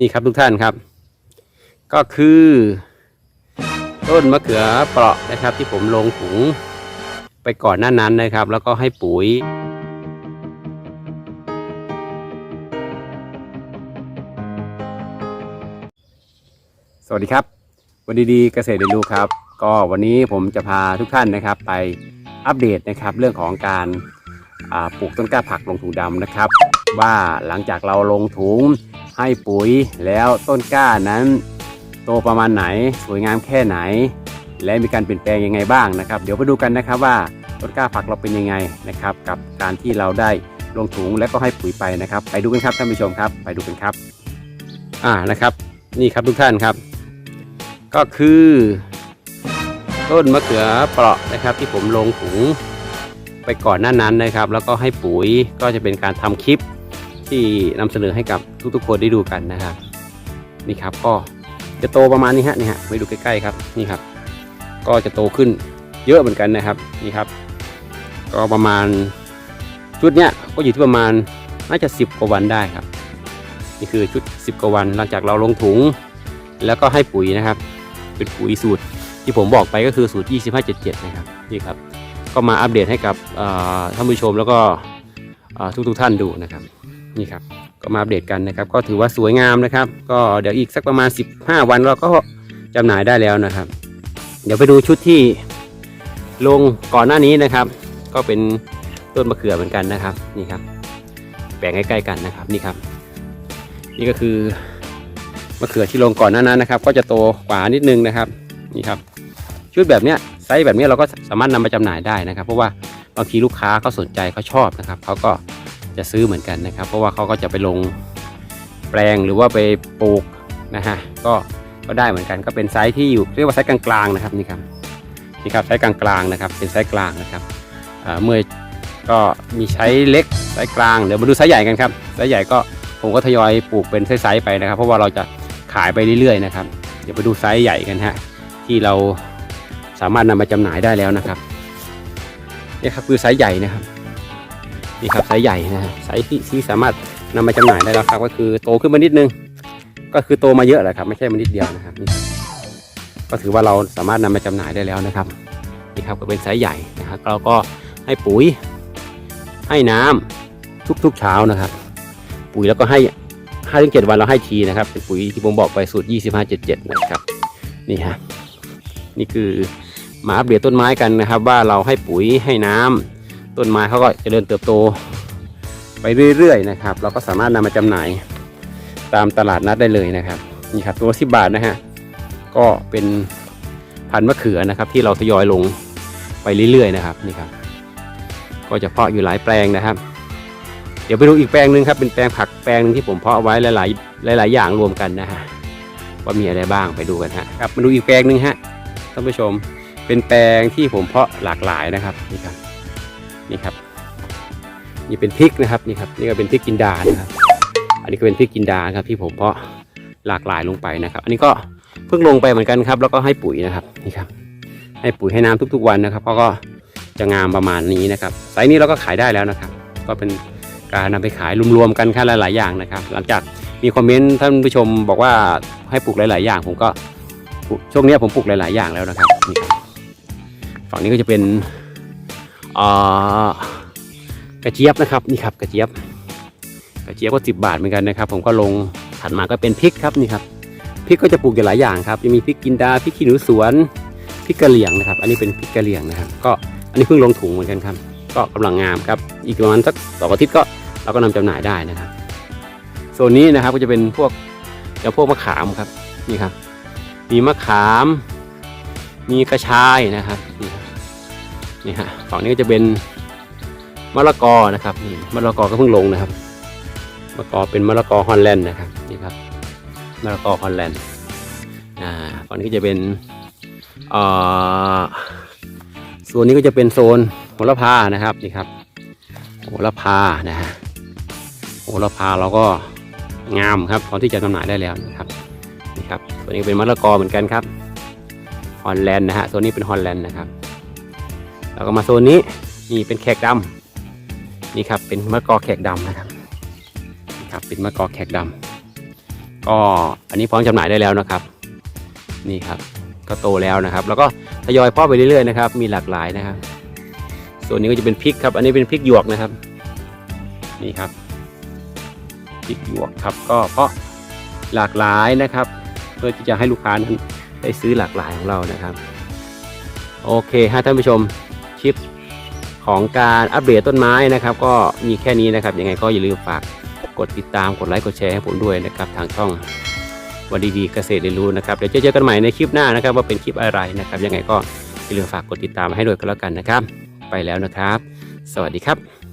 นี่ครับทุกท่านครับ ก็คือ ต้นมะเขือเปราะนะครับ ที่ผมลงถุงไปก่อนหน้านั้นนะครับ แล้วก็ให้ปุ๋ยสวัสดีครับ วันดีๆเกษตรเรียนรู้ครับ ก็วันนี้ผมจะพาทุกท่านนะครับ ไปอัปเดตนะครับ เรื่องของการปลูกต้นกล้าผักลงถุงดำนะครับ ว่าหลังจากเราลงถุงให้ปุ๋ยแล้วต้นกล้านั้น โตประมาณไหนสวยงามแค่ไหน และมีการเปลี่ยนแปลงยังไงบ้างนะครับ เดี๋ยวไปดูกันนะครับว่าต้นกล้าผักเราเป็นยังไงนะครับ กับการที่เราได้ลงถุงและก็ให้ปุ๋ยไปนะครับ ไปดูกันครับท่านผู้ชมครับ ไปดูกันครับ อ่านะครับ นี่ครับทุกท่านครับ ก็คือ ต้นมะเขือเปราะนะครับ ที่ผมลงถุงไปก่อนหน้านั้นนะครับ แล้วก็ให้ปุ๋ยก็จะเป็นการทำคลิป ที่นำเสนอให้กับทุกๆคนได้ดูกันนะครับนี่ครับก็จะโตประมาณนี้ฮะนี่ฮะไปดูใกล้ๆครับนี่ครับ ก็จะโตขึ้นเยอะเหมือนกันนะครับนี่ครับ ก็ประมาณชุดเนี้ยก็อยู่ที่ประมาณน่าจะ 10 กว่าวันได้ครับ นี่คือชุด 10 กว่าวันหลังจากเราลงถุง แล้วก็ให้ปุ๋ยนะครับ เป็นปุ๋ยสูตรที่ผมบอกไปก็คือสูตร 2577 นะครับนี่ครับ ก็มาอัปเดตให้กับท่านผู้ชมแล้วก็เอ่อทุกๆท่านดูนะครับ นี่ครับก็มาอัปเดตกันนะครับ ก็ถือว่าสวยงามนะครับ ก็เดี๋ยวอีกสักประมาณ 15 วันเราก็จำหน่ายได้แล้วนะครับ เดี๋ยวไปดูชุดที่ลงก่อนหน้านี้นะครับ ก็เป็นต้นมะเขือเหมือนกันนะครับนี่ครับแปลงใกล้ๆกันนะครับนี่ครับ นี่ก็คือมะเขือที่ลงก่อนหน้านั้นนะครับ ก็จะโตกว่านิดนึงนะครับนี่ครับ ชุดแบบเนี้ยไซส์แบบเนี้ยเราก็สามารถนำมาจำหน่ายได้นะครับ เพราะว่าบางทีลูกค้าเขาสนใจเขาชอบนะครับเขาก็ จะซื้อเหมือนกันนะครับ เพราะว่าเขาก็จะไปลงแปลงหรือว่าไปปลูกนะฮะก็ก็ได้เหมือนกันก็เป็นไซส์ที่อยู่เรียกว่าไซส์กลางๆนะครับนี่ครับนี่ครับไซส์กลางๆนะครับ เป็นไซส์กลางนะครับเมื่อก็มีไซส์เล็กไซส์กลางเดี๋ยวมาดูไซส์ใหญ่กันครับไซส์ใหญ่ก็ผมก็ทยอยปลูกเป็นไซส์ๆไปนะครับ เพราะว่าเราจะขายไปเรื่อยๆนะครับ เดี๋ยวไปดูไซส์ใหญ่กันฮะที่เราสามารถนำมาจำหน่ายได้แล้วนะครับนี่ครับคือไซส์ใหญ่นะครับ นี่ครับไซส์ใหญ่นะฮะไซส์ที่ที่สามารถนำมาจำหน่ายได้แล้วครับก็คือโตขึ้นมานิดนึง ก็คือโตมาเยอะแหละครับไม่ใช่มานิดเดียวนะครับนี่ก็ถือว่าเราสามารถนำมาจำหน่ายได้แล้วนะครับนี่ครับก็เป็นไซส์ใหญ่นะครับเราก็ให้ปุ๋ย ให้น้ำทุกๆเช้านะครับ ปุ๋ยแล้วก็ให้5ถึง7วันเราให้ทีนะครับเป็นปุ๋ยที่ผมบอกไปสูตร2577นะครับนี่ฮะนี่คือมาอัปเดตต้นไม้กันนะครับ ว่าเราให้ปุ๋ยให้น้ำ ต้นไม้เขาก็จเจริญเติบโตไปเรื่อยๆนะครับ เราก็สามารถนำมาจำหน่ายตามตลาดนัดได้เลยนะครับนี่ครับตัวสิบบาทนะฮะก็เป็นพันธุ์มะเขือนะครับที่เราทยอยลงไปเรื่อยๆนะครับนี่ครับ ก็จะเพาะอยู่หลายแปลงนะครับ เดี๋ยวไปดูอีกแปลงหนึ่งครับเป็นแปลงผักแปลงหนึงที่ผมเพาะไว้หลายๆหลาย ๆ อย่างรวมกันนะฮะว่ามีอะไรบ้างไปดูกันฮะครับมาดูอีกแปลงหนึ่งฮะท่านผู้ชมเป็นแปลงที่ผมเพาะหลากหลายนะครับนี่ครับ นี่ครับ นี่เป็นพริกนะครับนี่ครับ นี่ก็เป็นพริกกินดานะครับ อันนี้ก็เป็นพริกกินดาครับที่ผมเพาะหลากหลายลงไปนะครับ อันนี้ก็เพิ่งลงไปเหมือนกันครับ แล้วก็ให้ปุ๋ยนะครับนี่ครับ ให้ปุ๋ยให้น้ำทุกๆวันนะครับเพราะก็จะงามประมาณนี้นะครับไซส์นี้เราก็ขายได้แล้วนะครับ ก็เป็นการนำไปขายรวมๆกันค่หลายๆอย่างนะครับ หลังจากมีคอมเมนต์ท่านผู้ชมบอกว่าให้ปลูกหลาย ๆ อย่าง ผมก็ช่วงเนี้ยผมปลูกหลาย ๆ อย่างแล้วนะครับนี่ครับฝั่งนี้ก็จะเป็น กระเจี๊ยบนะครับนี่ครับกระเจี๊ยบ กระเจี๊ยบก็สิบบาทเหมือนกันนะครับ ผมก็ลงถัดมาก็เป็นพริกครับนี่ครับพริกก็จะปลูกอยู่หลายอย่างครับจะมีพริกกินดาพริกขี้หนูสวนพริกกะเหรี่ยงนะครับ อันนี้เป็นพริกกะเหรี่ยงนะครับ ก็อันนี้เพิ่งลงถุงเหมือนกันครับ ก็กำลังงามครับ อีกประมาณสักสองอาทิตย์ก็เราก็นำจำหน่ายได้นะครับโซนนี้นะครับก็จะเป็นพวกเดี๋ยวพวกมะขามครับนี่ครับ มีมะขาม มีกระชายนะครับนี่ครับ นี่ฮะฝั่งนี้ก็จะเป็นมะละกอนะครับนี่มะละกอก็เพิ่งลงนะครับมะละกอเป็นมะละกอฮอลแลนด์นะครับนี่ครับมะละกอฮอลแลนด์อ่าฝั่งนี้ก็จะเป็นเอ่อโซนนี้ก็จะเป็นโซนโหระพานะครับนี่ครับโหระพานะฮะโหระพาเราก็งามครับพร้อมที่จะจำหน่ายได้แล้วนะครับนี่ครับตัวนี้เป็นมะละกอเหมือนกันครับฮอลแลนด์นะฮะโซนนี้เป็นฮอลแลนด์นะครับ แล้วก็มาโซนนี้นี่เป็นแขกดำนี่ครับเป็นมะกอแขกดำนะครับครับเป็นมะละกอแขกดำก็อันนี้พร้อมจำหน่ายได้แล้วนะครับ นี่ครับก็โตแล้วนะครับ แล้วก็ทยอยเพาะไปเรื่อยๆนะครับ มีหลากหลายนะครับ ส่วนนี้ก็จะเป็นพริกครับ อันนี้เป็นพริกหยวกนะครับ นี่ครับพริกหยวกครับ ก็เพราะหลากหลายนะครับ เพื่อที่จะให้ลูกค้านั้นได้ซื้อหลากหลายของเรานะครับ โอเคฮะท่านผู้ชม ลิปของการอัปเดตต้นไม้นะครับ ก็มีแค่นี้นะครับยังไงก็อย่าลืมฝากกดติดตามกดไลค์กดแชร์ให้ผมด้วยนะครับทางช่องวันดีๆเกษตรเรียนรู้นะครับเดี๋ยวเจอกันใหม่ในคลิปหน้านะครับ ว่าเป็นคลิปอะไรนะครับ ยังไงก็อย่าลืมฝากกดติดตามให้ด้วยก็แล้วกันนะครับ ไปแล้วนะครับ สวัสดีครับ